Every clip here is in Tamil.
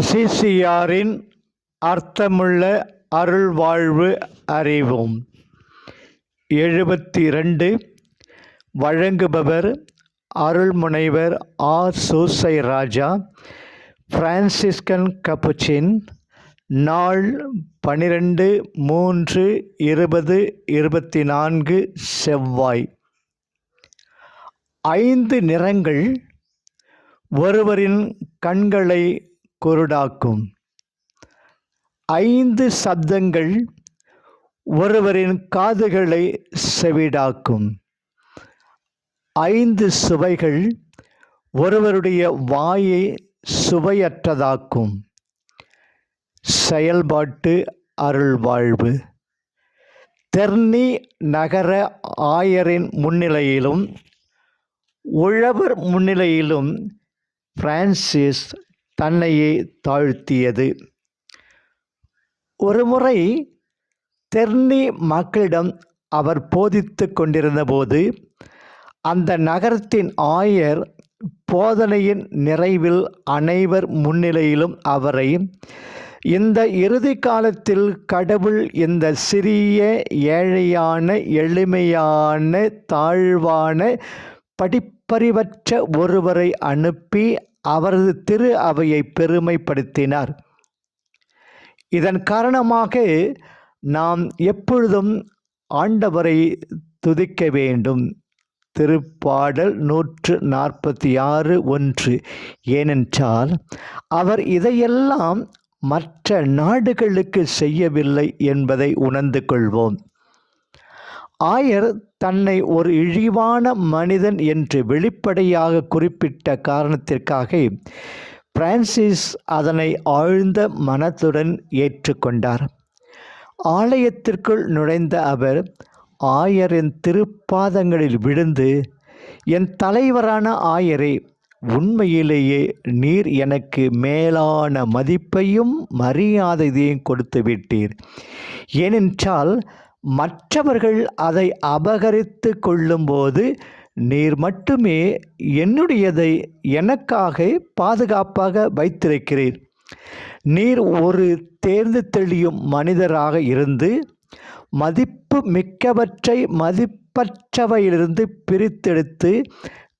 அசிசியாரின் அர்த்தமுள்ள அருள்வாழ்வு அறிவோம். எழுபத்தி ரெண்டு வழங்குபவர் அருள்முனைவர் ஆ. சூசை ராஜா பிரான்சிஸ்கன் கப்புச்சின் நாள் பனிரெண்டு மூன்று இருபது இருபத்தி நான்கு செவ்வாய். ஐந்து நிறங்கள் ஒருவரின் கண்களை குருடாக்கும். ஐந்து சப்தங்கள் ஒருவரின் காதுகளை செவிடாக்கும். ஐந்து சுவைகள் ஒருவருடைய வாயை சுவையற்றதாக்கும். செயல்பாட்டு அருள்வாழ்வு. தெர்னி நகர ஆயரின் முன்னிலையிலும் உழவர் முன்னிலையிலும் பிரான்சிஸ் தன்னையே தாழ்த்தியது. ஒருமுறை தெர்னி மக்களிடம் அவர் போதித்து கொண்டிருந்தபோது அந்த நகரத்தின் ஆயர் போதனையின் நிறைவில் அனைவர் முன்னிலையிலும் அவரை இந்த இறுதி காலத்தில் கடவுள் இந்த சிறிய ஏழையான எளிமையான தாழ்வான படிப்பறிவற்ற ஒருவரை அனுப்பி அவரது திரு அவையை பெருமைப்படுத்தினார். இதன் காரணமாக நாம் எப்பொழுதும் ஆண்டவரை துதிக்க வேண்டும். திருப்பாடல் நூற்று நாற்பத்தி ஆறு ஒன்று. ஏனென்றால் அவர் இதையெல்லாம் மற்ற நாடுகளுக்கு செய்யவில்லை என்பதை உணர்ந்து கொள்வோம். ஆயர் தன்னை ஒரு இழிவான மனிதன் என்று வெளிப்படையாக குறிப்பிட்ட காரணத்திற்காக பிரான்சிஸ் அதனை ஆழ்ந்த மனத்துடன் ஏற்றுக்கொண்டார். ஆலயத்திற்குள் நுழைந்த அவர் ஆயரின் திருப்பாதங்களில் விழுந்து என் தலைவரான ஆயரே உண்மையிலேயே நீர் எனக்கு மேலான மதிப்பையும் மரியாதையையும் கொடுத்து விட்டீர். ஏனென்றால் மற்றவர்கள் அதை அபகரித்து கொள்ளும்போது நீர் மட்டுமே என்னுடையதை எனக்காக பாதுகாப்பாக வைத்திருக்கிறீர். நீர் ஒரு தேர்ந்து தெளியும் மனிதராக இருந்து மதிப்பு மிக்கவற்றை மதிப்பற்றவையிலிருந்து பிரித்தெடுத்து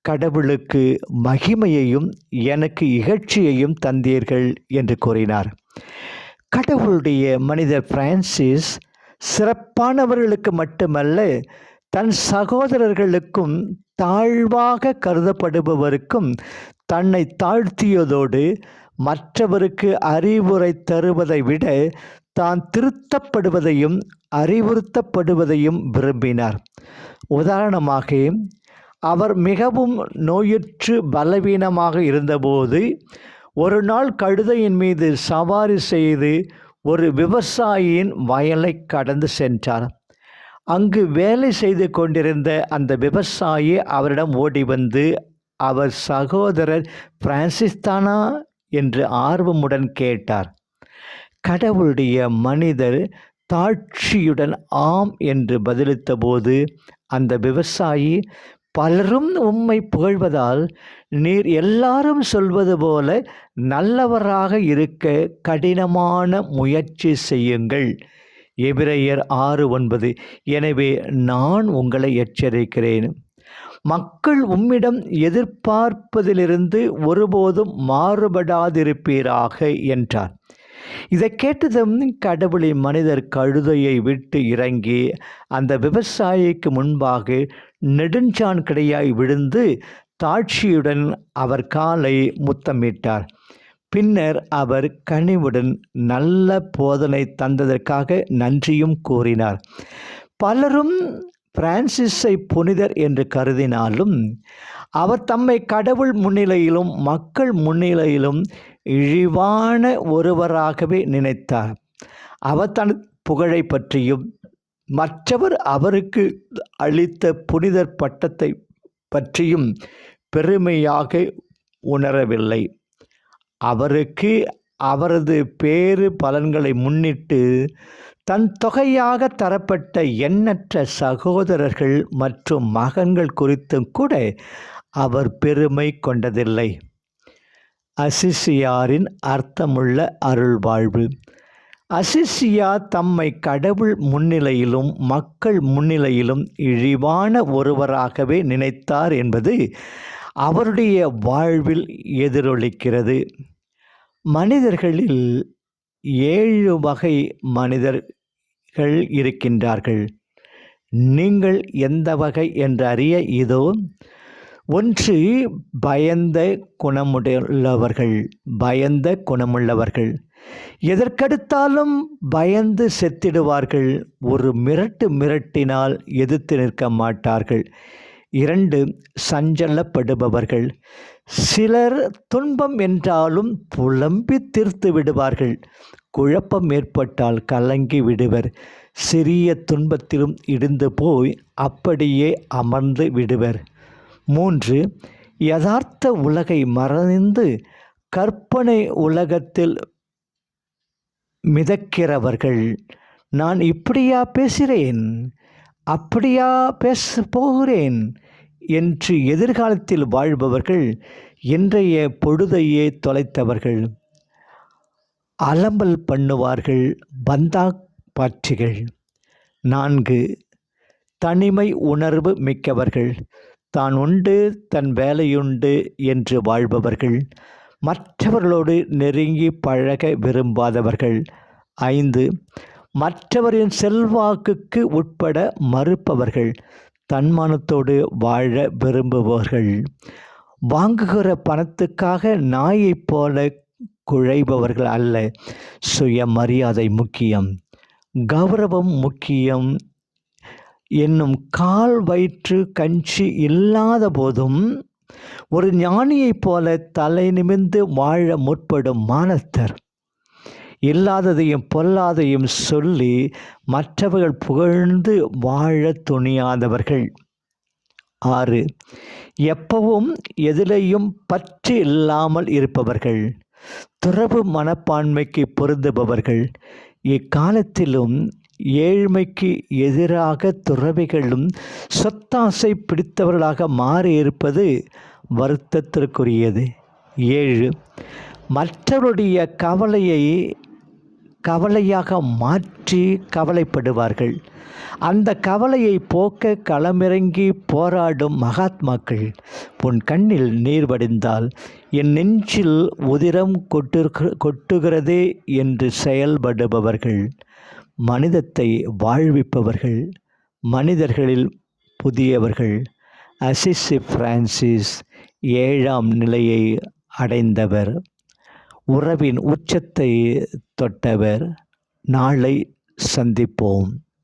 கடவுளுக்கு மகிமையையும் எனக்கு இகழ்ச்சியையும் தந்தீர்கள் என்று கூறினார். கடவுளுடைய மனிதர் பிரான்சிஸ் சிறப்பானவர்களுக்கு மட்டுமல்ல தன் சகோதரர்களுக்கும் தாழ்வாக கருதப்படுபவருக்கும் தன்னை தாழ்த்தியதோடு மற்றவருக்கு அறிவுரை தருவதை விட தான் திருத்தப்படுவதையும் அறிவுறுத்தப்படுவதையும் விரும்பினார். உதாரணமாக அவர் மிகவும் நோயுற்று பலவீனமாக இருந்தபோது ஒரு நாள் கழுதையின் மீது சவாரி செய்து ஒரு விவசாயியின் வயலை கடந்து சென்றார். அங்கு வேலை செய்து கொண்டிருந்த அந்த விவசாயி அவரிடம் ஓடி வந்து அவர் சகோதரர் பிரான்சிஸ் தானா? என்று ஆர்வமுடன் கேட்டார். கடவுளுடைய மனிதர் தாட்சியுடன் ஆம் என்று பதிலளித்தபோது அந்த விவசாயி பலரும் உம்மை புகழ்வதால் நீர் எல்லாரும் சொல்வது போல நல்லவராக இருக்க கடினமான முயற்சி செய்யுங்கள். எபிரையர் ஆறு ஒன்பது எனவே நான் உங்களை எச்சரிக்கிறேன். மக்கள் உம்மிடம் எதிர்பார்ப்பதிலிருந்து ஒருபோதும் மாறுபடாதிருப்பீராக என்றார். இதை கேட்டதும் கடவுளின் மனிதர் கழுதையை விட்டு இறங்கி அந்த விவசாயிக்கு முன்பாக நெடுஞ்சான் கிடையாய் விழுந்து தாட்சியுடன் அவர் காலை முத்தமிட்டார். பின்னர் அவர் கனிவுடன் நல்ல போதனை தந்ததற்காக நன்றியும் கூறினார். பலரும் பிரான்சிஸை புனிதர் என்று கருதினாலும் அவர் தம்மை கடவுள் முன்னிலையிலும் மக்கள் முன்னிலையிலும் இழிவான ஒருவராகவே நினைத்தார். அவர் தன் புகழை பற்றியும் மற்றவர் அவருக்கு அளித்த புனிதர் பட்டத்தை பற்றியும் பெருமையாக உணரவில்லை. அவருக்கு அவரது பேறு பலன்களை முன்னிட்டு தன் தொகையாக தரப்பட்ட எண்ணற்ற சகோதரர்கள் மற்றும் மகன்கள் குறித்தும் கூட அவர் பெருமை கொண்டதில்லை. அசிசியாரின் அர்த்தமுள்ள அருள்வாழ்வு. அசிசியா தம்மை கடவுள் முன்னிலையிலும் மக்கள் முன்னிலையிலும் இழிவான ஒருவராகவே நினைத்தார் என்பது அவருடைய வாழ்வில் எதிரொலிக்கிறது. மனிதர்களில் ஏழு வகை மனிதர்கள் இருக்கின்றார்கள். நீங்கள் எந்த வகை என்று அறிய இதோ ஒன்று பயந்த குணமுடையவர்கள் பயந்த குணமுள்ளவர்கள். எதற்கெடுத்தாலும் பயந்து செத்திடுவார்கள். ஒரு மிரட்டு மிரட்டினால் எதிர்த்து நிற்க மாட்டார்கள். இரண்டு சஞ்சலப்படுபவர்கள். சிலர் துன்பம் என்றாலும் புலம்பி தீர்த்து விடுவார்கள். குழப்பம் ஏற்பட்டால் கலங்கி விடுவர். சிறிய துன்பத்திலும் இடிந்து போய் அப்படியே அமர்ந்து விடுவர். மூன்று யதார்த்த உலகை மறந்து கற்பனை உலகத்தில் மிதக்கிறவர்கள் நான் இப்படியா பேசுகிறேன்? அப்படியா பேச போகிறேன்? என்று எதிர்காலத்தில் வாழ்பவர்கள் இன்றைய பொழுதையே தொலைத்தவர்கள். அலம்பல் பண்ணுவார்கள் பந்தா பாட்சிகள். நான்கு தனிமை உணர்வு மிக்கவர்கள். தான் உண்டு தன் வேலையுண்டு என்று வாழ்பவர்கள். மற்றவர்களோடு நெருங்கி பழக விரும்பாதவர்கள். ஐந்து மற்றவரின் செல்வாக்குக்கு உட்பட மறுப்பவர்கள். தன்மானத்தோடு வாழ விரும்புபவர்கள். வாங்குகிற பணத்துக்காக நாயைப் போல குழைபவர்கள் அல்ல. சுயமரியாதை முக்கியம். கௌரவம் முக்கியம். என்னும் கால் வயிற்று கஞ்சி இல்லாத போதும் ஒரு ஞானியைப் போல தலை நிமிர்ந்து வாழ முற்படும் மானத்தர் இல்லாததையும் பொல்லாதையும் சொல்லி மற்றவர்கள் புகழ்ந்து வாழ துணியாதவர்கள். ஆறு எப்பவும் எதிலையும் பற்று இல்லாமல் இருப்பவர்கள். துறவு மனப்பான்மைக்கு பொருந்துபவர்கள். இக்காலத்திலும் ஏழ்மைக்கு எதிராக துறவிகளும் சொத்தாசை பிடித்தவர்களாக மாறியிருப்பது வருத்தத்திற்குரியது. ஏழு மற்றவருடைய கவலையை கவலையாக மாற்றி கவலைப்படுவார்கள். அந்த கவலையை போக்க களமிறங்கி போராடும் மகாத்மாக்கள் உன் கண்ணில் நீர் வடிந்தால் என் நெஞ்சில் உதிரம் கொட்டு கொட்டுகிறதே என்று செயல்படுபவர்கள். மனிதத்தை வாழ்விப்பவர்கள் மனிதர்களில் புதியவர்கள். அசிசி பிரான்சிஸ் ஏழாம் நிலையை அடைந்தவர். உறவின் உச்சத்தை தொட்டவர். நாளை சந்திப்போம்.